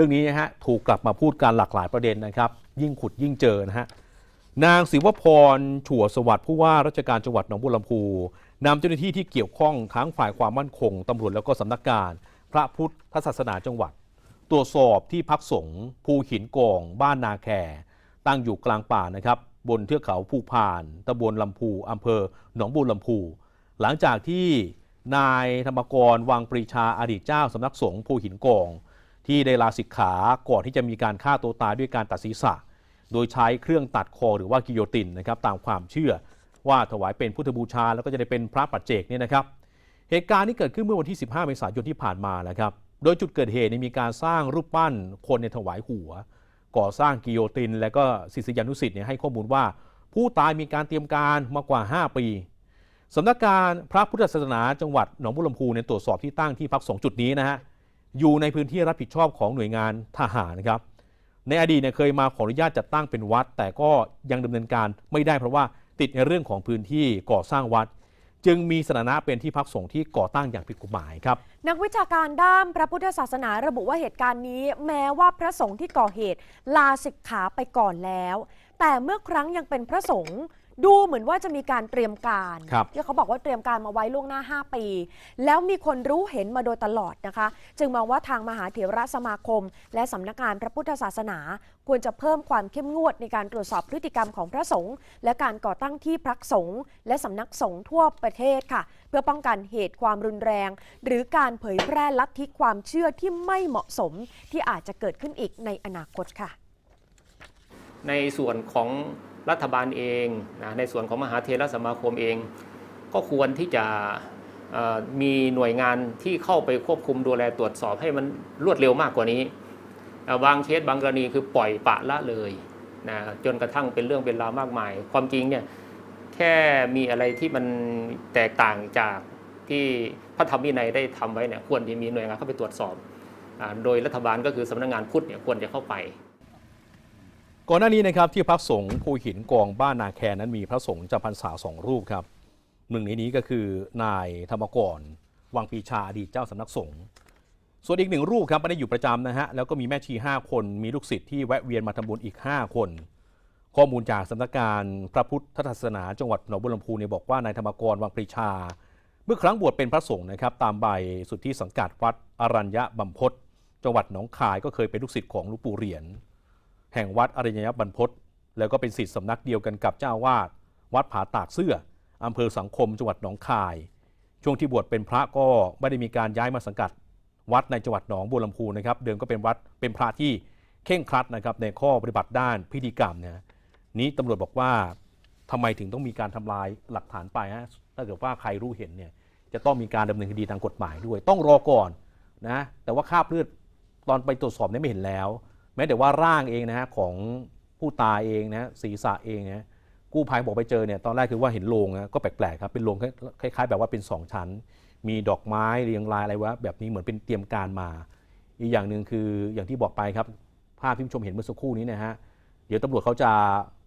รื่องนี้นะฮะถูกกลับมาพูดการหลากหลายประเด็นนะครับ ยิ่งขุดยิ่งเจอนะฮะนางศิวพรฉัวสวัสดิ์ผู้ว่าราชการจังหวัดหนองบัวลำพูนำเจ้าหน้าที่ที่เกี่ยวข้องทั้งฝ่ายความมั่นคงตำรวจแล้วก็สำนักงาน พระพุทธศาสนาจังหวัด ตรวจสอบที่พักสงฆ์ภูหินกอง บ้านนาแคตั้งอยู่กลางป่านะครับบนเทือกเขาภูพานตำบลลำพูอำเภอหนองบัวลำพู หลังจากที่นายธรรมกรวังปรีชาอดีตเจ้าสำนักสงฆ์ภูหินกอง ที่ได้ลาสิกขาก่อนที่จะมีการฆ่าตัวตายด้วยการตัดศีรษะ โดยใช้เครื่องตัดคอหรือว่ากิโยตินนะครับตามความเชื่อว่าถวายเป็นพุทธบูชา แล้วก็จะได้เป็นพระปัจเจกเนี่ยนะครับ เหตุการณ์นี้เกิดขึ้นเมื่อวันที่ 15 เมษายนที่ผ่านมาแล้วครับ โดยจุดเกิดเหตุมีการสร้างรูปปั้นคนในถวายหัว ก่อสร้างกิโยติน และก็ศิษยานุสิษย์เนี่ยให้ข้อมูลว่า ผู้ตายมีการเตรียมการมากว่า 5 ปีสำนักการพระพุทธศาสนาจังหวัดหนองบัวลำพูเนี่ยตรวจสอบที่ตั้งที่พักสงจุดนี้นะฮะ อยู่ในพื้นที่รับผิดชอบของหน่วยงานทหารนะครับ ในอดีตเนี่ยเคยมาขออนุญาตจัดตั้งเป็นวัด แต่ก็ยังดำเนินการไม่ได้เพราะว่าติดในเรื่องของพื้นที่ก่อสร้างวัด จึงมีสถานะเป็นที่พักสงฆ์ที่ก่อตั้งอย่างผิดกฎหมายครับ นักวิชาการด้านพระพุทธศาสนาระบุว่าเหตุการณ์นี้ แม้ว่าพระสงฆ์ที่ก่อเหตุลาสิกขาไปก่อนแล้ว แต่เมื่อครั้งยังเป็นพระสงฆ์ดูเหมือนว่าจะมีการเตรียมการครับ ที่เขาบอกว่าเตรียมการมาไว้ล่วงหน้า 5 ปี แล้วมีคนรู้เห็นมาโดยตลอดนะคะ จึงมองว่าทางมหาเถรสมาคม และสำนักงานพระพุทธศาสนา ควรจะเพิ่มความเข้มงวดในการตรวจสอบพฤติกรรมของพระสงฆ์และการก่อตั้งที่พักสงฆ์และสำนักสงฆ์ทั่วประเทศค่ะ เพื่อป้องกันเหตุความรุนแรง หรือการเผยแพร่ลัทธิความเชื่อที่ไม่เหมาะสมที่อาจจะเกิดขึ้นอีกในอนาคตค่ะ ในส่วนของรัฐบาลเองนะในส่วนของมหาเทรสมาคมเอง ก็ควรที่จะมีหน่วยงานที่เข้าไปควบคุมดูแลตรวจสอบให้มันรวดเร็วมากกว่านี้ บางเคสบางกรณีคือปล่อยปะละเลยนะจนกระทั่งเป็นเรื่องเป็นราวมากมาย ความจริงเนี่ยแค่มีอะไรที่มันแตกต่างจากที่พระธรรมวินัยได้ทำไว้เนี่ยควรจะมีหน่วยงานเข้าไปตรวจสอบ โดยรัฐบาลก็คือสำนักงานพุทธเนี่ยควรจะเข้าไป ก่อนหน้านี้นะครับที่พักสงฆ์ภูหินกองบ้านนาแคนั้นมีพระสงฆ์จำพรรษาสองรูปครับหนึ่งในนี้ก็คือนายธรรมกร วังปีชาอดีตเจ้าสำนักสงฆ์ส่วนอีกหนึ่งรูปครับไม่ได้อยู่ประจำนะฮะแล้วก็มีแม่ชี 5 คนมีลูกศิษย์ที่แวะเวียนมาทำบุญอีก 5 คน ข้อมูลจากสำนักงานพระพุทธศาสนาจังหวัดหนองบัวลำพูเนี่ยบอกว่านายธรรมกรวังปรีชา เมื่อครั้งบวชเป็นพระสงฆ์นะครับตามใบสุทธิสังกัดวัดอรัญญบัมพศจังหวัดหนองคายก็เคยเป็นลูกศิษย์ของหลวงปู่เหรียญ แห่งวัดอริยบรรพตแล้วก็เป็นศิษย์สำนักเดียวกันกับเจ้าวาดวัดผาตากเสื้ออำเภอสังคมจังหวัดหนองคาย ช่วงที่บวชเป็นพระก็ไม่ได้มีการย้ายมาสังกัด วัดในจังหวัดหนองบัวลำพูนะครับ เดิมก็เป็นวัดเป็นพระที่เข่งครัดนะครับในข้อปฏิบัติด้านพิธีกรรมเนี่ยนี้ตำรวจบอกว่าทำไมถึงต้องมีการทำลายหลักฐานไปฮะถ้าเกิดว่าใครรู้เห็นเนี่ยจะต้องมีการดำเนินคดีทางกฎหมายด้วย ต้องรอก่อนนะแต่ว่าคราบเลือดตอนไปตรวจสอบเนี่ยไม่เห็นแล้ว ม้แต่ว่าร่างเองนะฮะของผู้ตายเองนะศีรษะเองนะกู้ภัยบอกไปเจอเนี่ยตอนแรกคือว่าเห็นโลงนะก็แปลกๆครับเป็นโลงคล้ายๆ แบบว่าเป็น 2 ชั้น มีดอกไม้เรียงรายอะไรวะแบบนี้เหมือนเป็นเตรียมการมา อีกอย่างหนึ่งคืออย่างที่บอกไปครับภาพที่ผู้ชมเห็นเมื่อสักครู่นี้นะฮะ เดี๋ยวตำรวจเขาจะ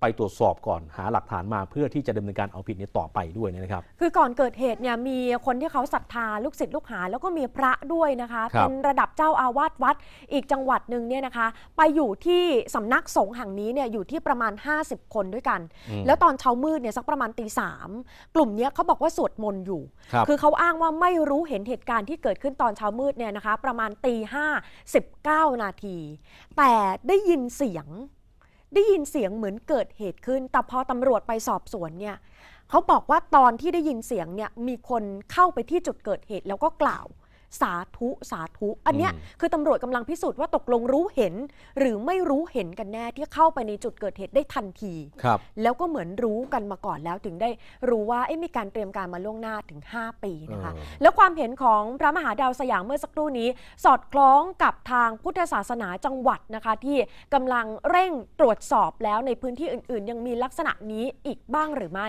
ไปตรวจสอบก่อนหาหลักฐานมาเพื่อที่จะดำเนินการเอาผิดเนี้ต่อไปด้วยนะครับ คือก่อนเกิดเหตุเนี่ยมีคนที่เขาศรัทธาลูกศิษย์ลูกหา แล้วก็มีพระด้วยนะคะครับเป็นระดับเจ้าอาวาสวัดอีกจังหวัดหนึ่งเนี่ยนะคะ ไปอยู่ที่สำนักสงฆ์แห่งนี้เนี่ยอยู่ที่ประมาณ 50 คนด้วยกันอืมแล้วตอนเช้ามืดเนี่ยสักประมาณตีสามกลุ่มเนี้ยเขาบอกว่าสวดมนต์อยู่ครับคือเขาอ้างว่าไม่รู้เห็นเหตุการณ์ที่เกิดขึ้นตอนเช้ามืดเนี่ยนะคะ ประมาณตีห้าสิบเก้านาทีแต่ได้ยินเสียง ได้ยินเสียงเหมือนเกิดเหตุขึ้น แต่พอตำรวจไปสอบสวนเนี่ยเขาบอกว่าตอนที่ได้ยินเสียงเนี่ยมีคนเข้าไปที่จุดเกิดเหตุแล้วก็กล่าว สาธุสาธุ อันเนี้ยอืมคือตำรวจกำลังพิสูจน์ว่าตกลงรู้เห็น หรือไม่รู้เห็นกันแน่ที่เข้าไปในจุดเกิดเหตุได้ทันทีครับแล้วก็เหมือนรู้กันมาก่อนแล้วถึงได้รู้ว่าเอ๊ะมีการเตรียมการมาล่วงหน้าถึง 5 ปีนะคะเออแล้วความเห็นของพระมหาดาวสยามเมื่อสักครู่นี้ สอดคล้องกับทางพุทธศาสนาจังหวัดนะคะที่กำลังเร่งตรวจสอบแล้วในพื้นที่อื่น ๆ ยังมีลักษณะนี้อีกบ้างหรือไม่